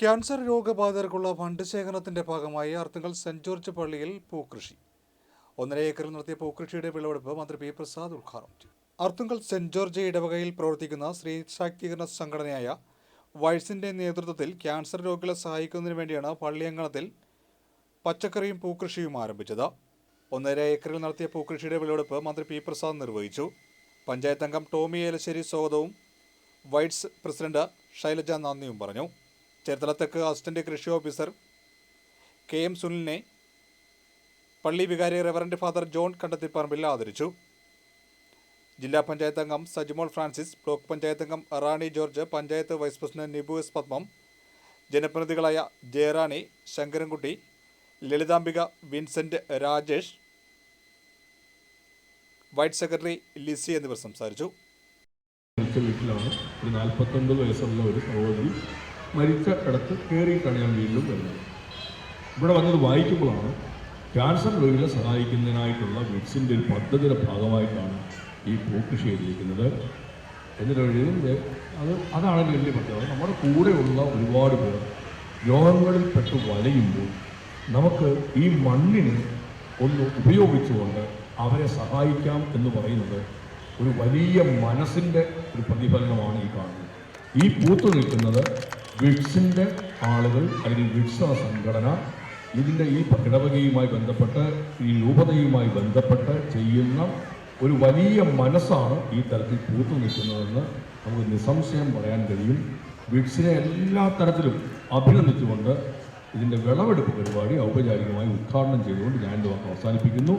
Cancer രോഗബാധിതർക്കുള്ള fund ശേഖരണത്തിന്റെ ഭാഗമായി Arthunkal saint George പള്ളിയിൽ പൂക്കൃഷി. ഒന്നര ഏക്കറിൽ നടത്തിയ പൂക്കൃഷിയുടെ വിളവെടുപ്പ് മന്ത്രി പി പ്രസാദ് ഉദ്ഘാടനം ചെയ്തു. ആർത്തുങ്കൽ സെന്റ് ജോർജ് ഇടവകയിൽ പ്രവർത്തിക്കുന്ന സ്ത്രീ ശാക്തീകരണ സംഘടനയായ വൈസിന്റെ നേതൃത്വത്തിൽ ക്യാൻസർ രോഗികളെ സഹായിക്കുന്നതിന് വേണ്ടിയാണ് പള്ളിയങ്കണത്തിൽ പച്ചക്കറിയും പൂക്കൃഷിയും ആരംഭിച്ചത്. ഒന്നര ഏക്കറിൽ നടത്തിയ പൂക്കൃഷിയുടെ വിളവെടുപ്പ് മന്ത്രി പി പ്രസാദ് നിർവഹിച്ചു. പഞ്ചായത്ത് അംഗം ടോമി ഏലശ്ശേരി സ്വാഗതവും വൈറ്റ്സ് പ്രസിഡന്റ് ശൈലജ നന്ദിയും പറഞ്ഞു. ചേർത്തല തെക്ക് അസിസ്റ്റന്റ് കൃഷി ഓഫീസർ കെ എം സുനിലിനെ പള്ളി വികാരി റെവറന്റ് ഫാദർ ജോൺ കണ്ടത്തിപ്പറമ്പിൽ ആദരിച്ചു. ജില്ലാ പഞ്ചായത്ത് അംഗം സജിമോൾ ഫ്രാൻസിസ് ബ്ലോക്ക് പഞ്ചായത്ത് അംഗം Rani George panchayat vice president Nibu S Padmam ജനപ്രതിനിധികളായ Jayarani Sankarankutty Lalithambika Vincent Rajesh white secretary Lissy എന്നിവർ സംസാരിച്ചു. വീട്ടിലാണ് ഒരു നാൽപ്പത്തൊൻപത് വയസ്സുള്ള ഒരു സഹോദരി. മരിച്ച ഇടത്ത് കയറിയിട്ടാണ് ഞാൻ വീണ്ടും വരുന്നത്. ഇവിടെ വന്നത് വായിക്കുമ്പോഴാണ് ക്യാൻസർ രോഗികളെ സഹായിക്കുന്നതിനായിട്ടുള്ള വിറ്റ്സിന്റെ ഒരു പദ്ധതിയുടെ ഭാഗമായിട്ടാണ് ഈ പൂക്കൃഷി ചെയ്തിരിക്കുന്നത് എന്നിട്ട് അത് അതാണ് വലിയ പ്രത്യേകത. നമ്മുടെ കൂടെയുള്ള ഒരുപാട് പേർ രോഗങ്ങളിൽ പെട്ട് വലയുമ്പോൾ നമുക്ക് ഈ മണ്ണിനെ ഒന്ന് ഉപയോഗിച്ചുകൊണ്ട് അവരെ സഹായിക്കാം എന്ന് പറയുന്നത് ഒരു വലിയ മനസ്സിന്റെ ഒരു പ്രതിഫലനമാണ് ഈ കാണുന്നത്. ഈ പൂത്തു നിൽക്കുന്നത് വിഡ്സിന്റെ ആളുകൾ അല്ലെങ്കിൽ വിഡ്സ് എന്ന സംഘടന ഇതിന്റെ ഈ ഇടവകയുമായി ബന്ധപ്പെട്ട് ഈ രൂപതയുമായി ബന്ധപ്പെട്ട് ചെയ്യുന്ന ഒരു വലിയ മനസ്സാണ് ഈ തരത്തിൽ പൂത്തു നിൽക്കുന്നതെന്ന് നമുക്ക് നിസ്സംശയം പറയാൻ കഴിയും. വിഡ്സിനെ എല്ലാ തരത്തിലും അഭിനന്ദിച്ചുകൊണ്ട് ഇതിന്റെ വിളവെടുപ്പ് പരിപാടി ഔപചാരികമായി ഉദ്ഘാടനം ചെയ്തുകൊണ്ട് ഞാൻ അവസാനിപ്പിക്കുന്നു.